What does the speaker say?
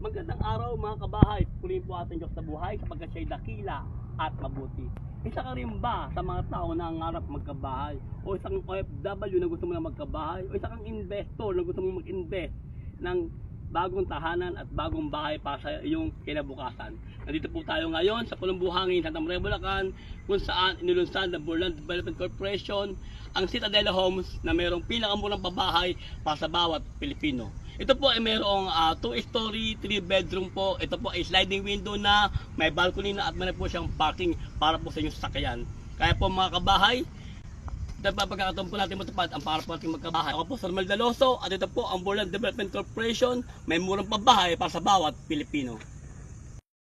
Magandang araw mga kabahay. Purihin po ating Diyos sa buhay kapag siya'y dakila at mabuti. Isa ka rin ba sa mga tao na nangarap magkabahay? O isang OFW na gusto mo na magkabahay? O isang investor na gusto mo mag-invest ng bagong tahanan at bagong bahay para sa iyong kinabukasan. Nandito po tayo ngayon sa Pulong Buhangin, Santa Maria, Bulacan, kung saan inilunsad ng Burland Development Corporation ang Citadel Homes na mayroong pinakamurang pabahay para sa bawat Pilipino. Ito po ay mayroong 2-story, 3-bedroom po. Ito po ay sliding window na, may balcony na at meron po siyang parking para po sa inyong sasakyan. Kaya po mga kabahay, dahil pagkakataon po natin matupad ang para po natin magkabahay. Ako po, Sir Mel Daloso at ito po ang Borland Development Corporation. May murang pabahay para sa bawat Pilipino.